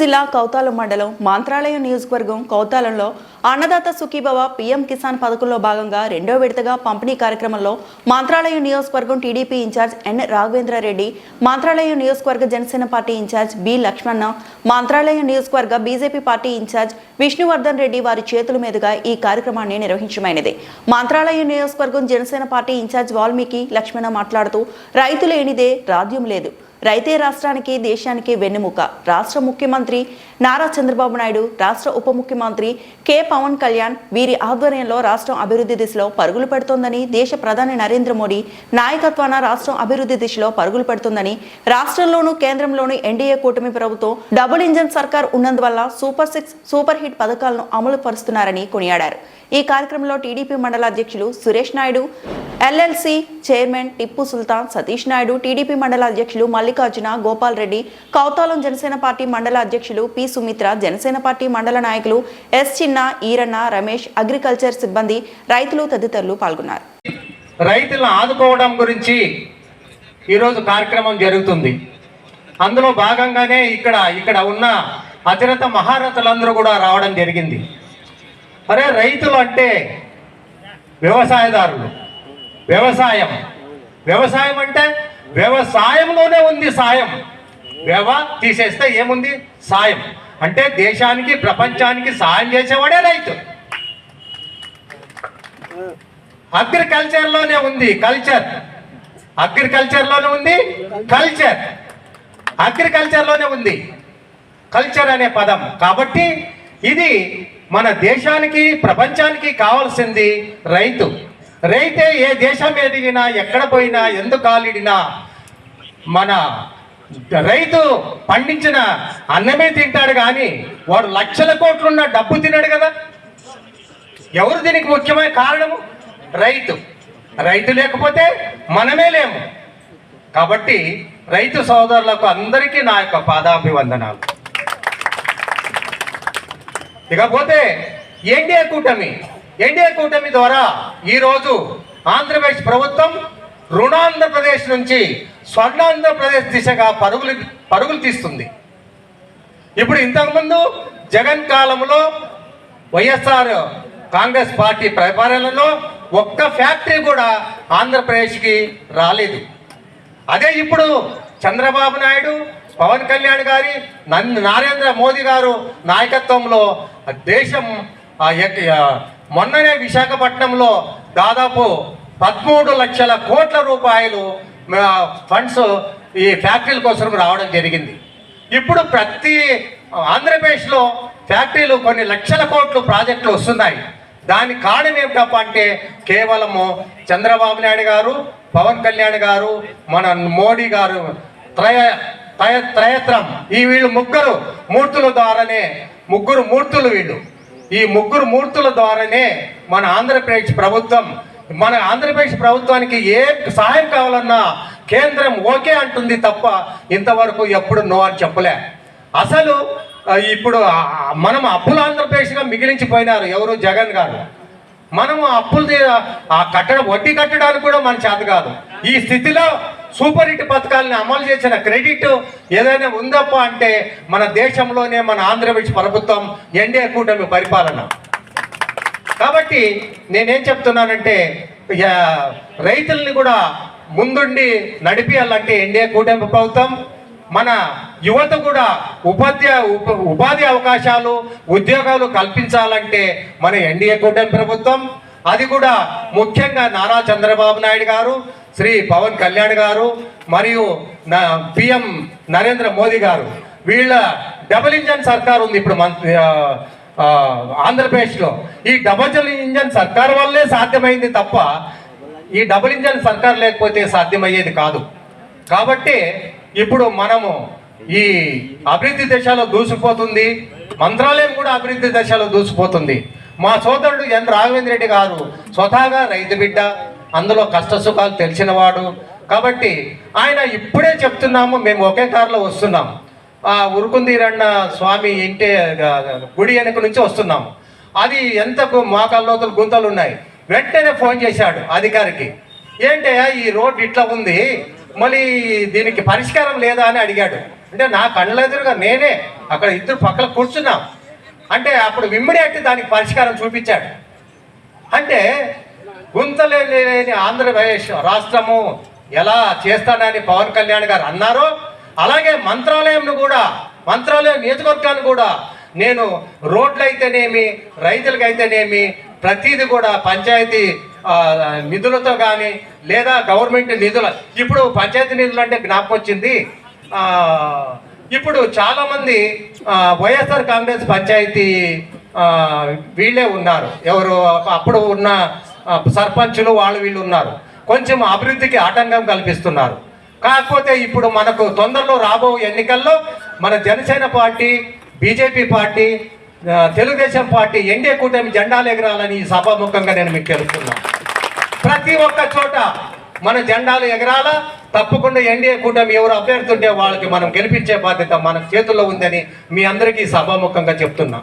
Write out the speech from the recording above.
జిల్లా కౌతాలం మండలం మంత్రాలయం నియోజకవర్గం కౌతాలంలో అన్నదాత సుఖీభవ పీఎం కిసాన్ పథకంలో భాగంగా రెండో విడతగా పంపిణీ కార్యక్రమంలో మంత్రాలయం నియోజకవర్గం TDP incharge N Raghavendra Reddy Mantralayam నియోజకవర్గ Janasena party incharge B Lakshmana Mantralayam నియోజకవర్గ BJP party incharge Vishnuvardhan Reddy వారి చేతుల మీదుగా ఈ కార్యక్రమాన్ని నిర్వహించమైనది. మంత్రాలయం నియోజకవర్గం జనసేన పార్టీ ఇన్ఛార్జ్ వాల్మీకి లక్ష్మణ మాట్లాడుతూ రైతు లేనిదే రాజ్యం లేదు. రైతే రాష్ట్రానికి దేశానికి వెన్నెముక. రాష్ట్ర ముఖ్యమంత్రి నారా చంద్రబాబు నాయుడు రాష్ట్ర ఉప ముఖ్యమంత్రి కె. పవన్ కళ్యాణ్ వీరి ఆధ్వర్యంలో రాష్ట్రం అభివృద్ధి దిశలో పరుగులు పెడుతోందని దేశ ప్రధాని నరేంద్ర మోడీ నాయకత్వాన రాష్ట్రం అభివృద్ధి దిశలో పరుగులు పెడుతుందని రాష్ట్రంలోనూ కేంద్రంలోనూ ఎన్డీఏ కూటమి ప్రభుత్వం డబుల్ ఇంజన్ సర్కార్ ఉన్నందువల్ల సూపర్ సిక్స్ సూపర్ హిట్ పథకాలను అమలు పరుస్తున్నారని కొనియాడారు. ఈ కార్యక్రమంలో టీడీపీ మండల అధ్యక్షులు Suresh Naidu LLC chairman Tippu Sultan Satish Naidu TDP మండల అధ్యక్షులు మల్లికార్జున గోపాల్ రెడ్డి కౌతాలం జనసేన పార్టీ మండల అధ్యక్షులు పి సుమిత్ర జనసేన పార్టీ మండల నాయకులు ఎస్ చిన్న ఈరన్న రమేష్ అగ్రికల్చర్ సిబ్బంది రైతులు తదితరులు పాల్గొన్నారు. రైతులను ఆదుకోవడం గురించి ఈరోజు కార్యక్రమం జరుగుతుంది. అందులో భాగంగానే ఇక్కడ ఇక్కడ ఉన్న అతిరత మహారథులందరూ కూడా రావడం జరిగింది. అరే రైతులు అంటే వ్యవసాయదారులు. వ్యవసాయం. వ్యవసాయం అంటే వ్యవసాయంలోనే ఉంది సాయం. వ్యవ తీసేస్తే ఏముంది? సాయం. అంటే దేశానికి ప్రపంచానికి సాయం చేసేవాడే రైతు. అగ్రికల్చర్లోనే ఉంది కల్చర్. అగ్రికల్చర్లోనే ఉంది కల్చర్. అగ్రికల్చర్లోనే ఉంది కల్చర్ అనే పదం. కాబట్టి ఇది మన దేశానికి ప్రపంచానికి కావాల్సింది రైతు. రైతే ఏ దేశం ఎదిగినా ఎక్కడ పోయినా ఎందుకు కాలిడినా మన రైతు పండించిన అన్నమే తింటాడు కానీ వాడు లక్షల కోట్లున్న డబ్బు తినడు కదా. ఎవరు దీనికి ముఖ్యమైన కారణము? రైతు. రైతు లేకపోతే మనమే లేము. కాబట్టి రైతు సోదరులకు అందరికీ నా యొక్క పాదాభివందనాలు. ఇకపోతే ఎన్డీఏ కూటమి ఎన్డీఏ కూటమి ద్వారా ఈరోజు ఆంధ్రప్రదేశ్ ప్రభుత్వం రుణాంధ్రప్రదేశ్ నుంచి స్వర్ణాంధ్రప్రదేశ్ దిశగా పరుగులు పరుగులు తీస్తుంది. ఇప్పుడు ఇంతకుముందు జగన్ కాలంలో వైఎస్ఆర్ కాంగ్రెస్ పార్టీ పరిపాలనలో ఒక్క ఫ్యాక్టరీ కూడా ఆంధ్రప్రదేశ్కి రాలేదు. అదే ఇప్పుడు చంద్రబాబు నాయుడు పవన్ కళ్యాణ్ గారి నన్ నరేంద్ర మోదీ గారు నాయకత్వంలో దేశం ఆ మొన్ననే విశాఖపట్నంలో దాదాపు పదమూడు లక్షల కోట్ల రూపాయలు ఫండ్స్ ఈ ఫ్యాక్టరీల కోసం రావడం జరిగింది. ఇప్పుడు ప్రతి ఆంధ్రప్రదేశ్లో ఫ్యాక్టరీలు కొన్ని లక్షల కోట్లు ప్రాజెక్టులు వస్తున్నాయి. దాని కారణం ఏమిటప్ప అంటే కేవలము చంద్రబాబు నాయుడు గారు పవన్ కళ్యాణ్ గారు మన మోడీ గారు త్రయ త్రయ త్రయత్రం. ఈ వీళ్ళు ముగ్గురు మూర్తుల ద్వారానే ముగ్గురు మూర్తులు వీళ్ళు. ఈ ముగ్గురు మూర్తుల ద్వారానే మన ఆంధ్రప్రదేశ్ ప్రభుత్వం మన ఆంధ్రప్రదేశ్ ప్రభుత్వానికి ఏ సహాయం కావాలన్నా కేంద్రం ఓకే అంటుంది తప్ప ఇంతవరకు ఎప్పుడు నో అని చెప్పలే. అసలు ఇప్పుడు మనం అప్పుల ఆంధ్రప్రదేశ్గా మిగిలించిపోయినారు ఎవరు? జగన్ గారు. మనము అప్పులు ఆ కట్టడం వడ్డీ కట్టడానికి కూడా మన చేత కాదు. ఈ స్థితిలో సూపర్ హిట్ పథకాలను అమలు చేసిన క్రెడిట్ ఏదైనా ఉందప్ప అంటే మన దేశంలోనే మన ఆంధ్రప్రదేశ్ ప్రభుత్వం ఎన్డీఏ కూటమి పరిపాలన. కాబట్టి నేనేం చెప్తున్నానంటే రైతుల్ని కూడా ముందుండి నడిపియాలంటే ఎన్డీఏ కూటమి ప్రభుత్వం మన యువత కూడా ఉపాధ్యాయ ఉప ఉపాధి అవకాశాలు ఉద్యోగాలు కల్పించాలంటే మన ఎన్డీఏ కూటమి ప్రభుత్వం. అది కూడా ముఖ్యంగా నారా చంద్రబాబు నాయుడు గారు శ్రీ పవన్ కళ్యాణ్ గారు మరియు నా పిఎం నరేంద్ర మోదీ గారు. వీళ్ళ డబుల్ ఇంజన్ సర్కార్ ఉంది ఇప్పుడు మన ఆంధ్రప్రదేశ్లో. ఈ డబుల్ ఇంజన్ సర్కార్ వల్లే సాధ్యమైంది తప్ప ఈ డబుల్ ఇంజన్ సర్కార్ లేకపోతే సాధ్యమయ్యేది కాదు. కాబట్టి ఇప్పుడు మనము ఈ అభివృద్ధి దశలో దూసిపోతుంది మంత్రాలయం కూడా అభివృద్ధి దశలో దూసిపోతుంది మా సోదరుడు ఎన్ రాఘవేంద్ర రెడ్డి గారు స్వతహాగా రైతు బిడ్డ అందులో కష్ట సుఖాలు తెలిసినవాడు. కాబట్టి ఆయన ఇప్పుడే చెప్తున్నాము మేము ఒకే కారులో వస్తున్నాం. ఆ ఉరుకుందీరన్న స్వామి ఇంటి గుడి వెనక నుంచి వస్తున్నాము అది ఎంత గు- గుంతలు ఉన్నాయి? వెంటనే ఫోన్ చేశాడు అధికారికి. ఏంటే ఈ రోడ్డు ఇట్లా ఉంది మళ్ళీ దీనికి పరిష్కారం లేదా అని అడిగాడు. అంటే నా కళ్ళ ఎదురుగా నేనే అక్కడ ఇద్దరు పక్కన కూర్చున్నాం. అంటే అప్పుడు ఇమ్మీడియట్ దానికి పరిష్కారం చూపించాడు. అంటే గుంతలేని లేని ఆంధ్రప్రదేశ్ రాష్ట్రము ఎలా చేస్తానని పవన్ కళ్యాణ్ గారు అన్నారో అలాగే మంత్రాలయంను కూడా మంత్రాలయం నియోజకవర్గాన్ని కూడా నేను రోడ్లైతేనేమి రైతులకైతేనేమి ప్రతిదీ కూడా పంచాయతీ నిధులతో కానీ లేదా గవర్నమెంట్ నిధుల ఇప్పుడు పంచాయతీ నిధులు అంటే జ్ఞాపకం వచ్చింది. ఇప్పుడు చాలామంది వైఎస్ఆర్ కాంగ్రెస్ పంచాయతీ వీళ్ళే ఉన్నారు. ఎవరు అప్పుడు ఉన్న సర్పంచులు వాళ్ళు వీళ్ళు ఉన్నారు. కొంచెం అభివృద్ధికి ఆటంకం కల్పిస్తున్నారు. కాకపోతే ఇప్పుడు మనకు తొందరలో రాబో ఎన్నికల్లో మన Janasena party BJP party Telugu Desam party NDA కూటమి జెండాలు ఎగరాలని ఈ సభాముఖంగా నేను మీకు తెలుపుతున్నాను ప్రతి ఒక్క చోట మన జెండాలు ఎగరాలా? తప్పకుండా ఎన్డీఏ కూటమి ఎవరు అభ్యర్థి ఉంటే వాళ్ళకి మనం గెలిపించే బాధ్యత మన చేతుల్లో ఉందని మీ అందరికీ సభాముఖంగా చెప్తున్నా.